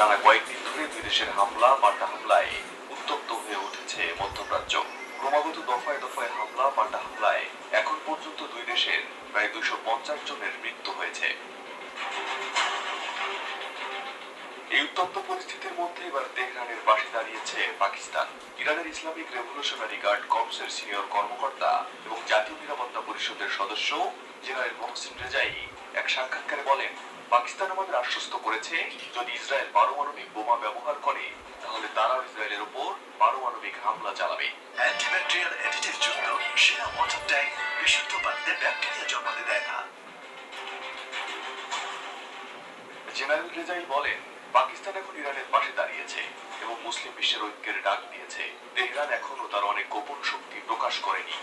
টানা কয়েকদিন ধরে দুই দেশের হামলা, পাল্টা হামলায় উত্তপ্ত হয়ে উঠেছে মধ্যপ্রাচ্য। ক্রমাগত দফায় দফায় হামলা, পাল্টা হামলায় এখন পর্যন্ত দুই দেশের প্রায় দুশো পঞ্চাশ জনের মৃত্যু হয়েছে। এই উত্তপ্ত পরিস্থিতির মধ্যে এবার তেহরানের পাশে দাঁড়িয়েছে পাকিস্তান। ইরানের ইসলামিক রেভলিউশনারি গার্ড কর্পসের সিনিয়র কর্মকর্তা এবং জাতীয় নিরাপত্তা পরিষদের সদস্য জেনারেল মহসিন রেজাই এক সাক্ষাৎকারে বলেন পাকিস্তান আমাদের আশ্বস্ত করেছে যদি ইসরায়েল পারমাণবিক বোমা ব্যবহার করে তাহলে তারাও ইসরায়েলের উপর পারমাণবিক হামলা চালাবে। অ্যান্টিব্যাকটেরিয়াল অ্যাডিটিভ যুক্ত সেরা ওয়াটার ট্যাঙ্ক বিশুদ্ধ পানিতে ব্যাকটেরিয়া জন্মাতে দেয় না। জেনারেল রেজাই বলেন পাকিস্তান এখন ইরানের পাশে দাঁড়িয়েছে এবং মুসলিম বিশ্বের ঐক্যের ডাক দিয়েছে। তেহরান এখনও তার অনেক গোপন শক্তি প্রকাশ করেনি।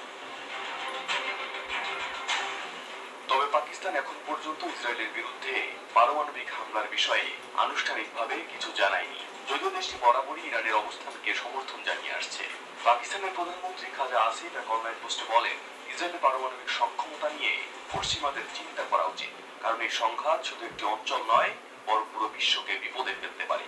তবে পাকিস্তান এখন পর্যন্ত ইসরায়েলের বিরুদ্ধে পারমাণবিক হামলার বিষয়ে আনুষ্ঠানিকভাবে কিছু জানায়নি। যদিও দেশটি বরাবরই ইরানের অবস্থানকে সমর্থন জানিয়ে আসছে। পাকিস্তানের প্রধানমন্ত্রী খাজা আসিফ এক অনলাইন পোস্টে বলেন, ইসরায়েলের পারমাণবিক সক্ষমতা নিয়ে পশ্চিমাদের চিন্তা করা উচিত, কারণ এই সংঘাত শুধু একটি অঞ্চল নয় বরং পুরো বিশ্বকে বিপদে ফেলতে পারে।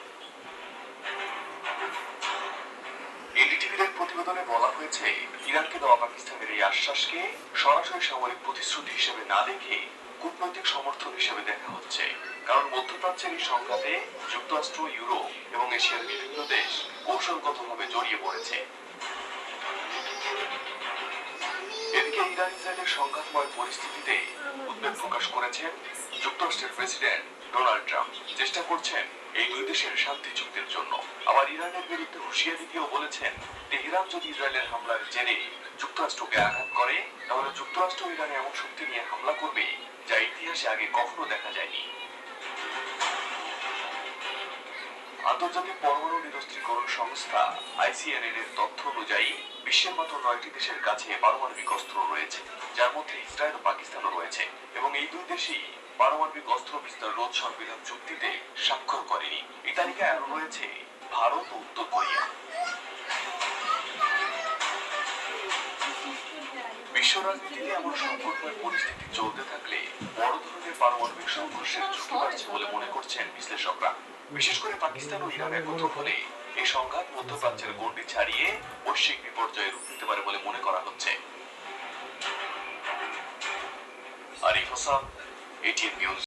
এনডিটিভির এক প্রতিবেদনে বলা হয়েছে, ইরানকে দেওয়া পাকিস্তানের এই আশ্বাসকে সরাসরি সামরিক প্রতিশ্রুতি হিসেবে না দেখে কূটনৈতিক সমর্থন হিসেবে দেখা হচ্ছে। কারণ মধ্যপ্রাচ্যের এই সংঘাতে যুক্তরাষ্ট্র, ইউরোপ এবং এশিয়ার বিভিন্ন দেশ কৌশলগতভাবে জড়িয়ে পড়েছে। ইরান ইসরায়েলের সংঘাতময় পরিস্থিতিতে উদ্বেগ প্রকাশ করেছেন যুক্তরাষ্ট্রের প্রেসিডেন্ট ডোনাল্ড ট্রাম্প। চেষ্টা করছেন এই দুই দেশের শান্তি চুক্তির জন্য। আবার ইরানের বিরুদ্ধে হুঁশিয়ারি দিয়েও বলেছেন, তেহরান যদি ইসরায়েলের হামলার জেনে যুক্তরাষ্ট্রকে আঘাত করে, তাহলে যুক্তরাষ্ট্র ইরানে এমন শক্তি নিয়ে হামলা করবে যা ইতিহাসে আগে কখনো দেখা যায়নি। আন্তর্জাতিক পরমাণু নিরস্ত্রীকরণ সংস্থা আইসিএনএন এর তথ্য অনুযায়ী, বিশ্বের মাত্র নয়টি দেশের কাছে পারমাণবিক অস্ত্র রয়েছে, যার মধ্যে ইসরায়েল ও পাকিস্তানও রয়েছে এবং এই দুই দেশই পারমাণবিক অস্ত্র বিস্তার রোধ সংবিধান চুক্তিতে স্বাক্ষর করেনি। এই তালিকায় আরও রয়েছে, ভারত ও উত্তর বিশ্ব এমন সংকটময় পরিস্থিতি চলতে থাকলে বড় ধরনের পারমাণবিক সংঘর্ষের ঝুঁকি বাড়ছে বলে মনে করছেন বিশ্লেষকরা। বিশেষ করে পাকিস্তান ও ইরান একত্র হলে এই সংঘাত মধ্যপ্রাচ্যের গণ্ডি ছাড়িয়ে বৈশ্বিক বিপর্যয়ে রূপ নিতে পারে বলে মনে করা হচ্ছে। Arif Hasan, ATN news.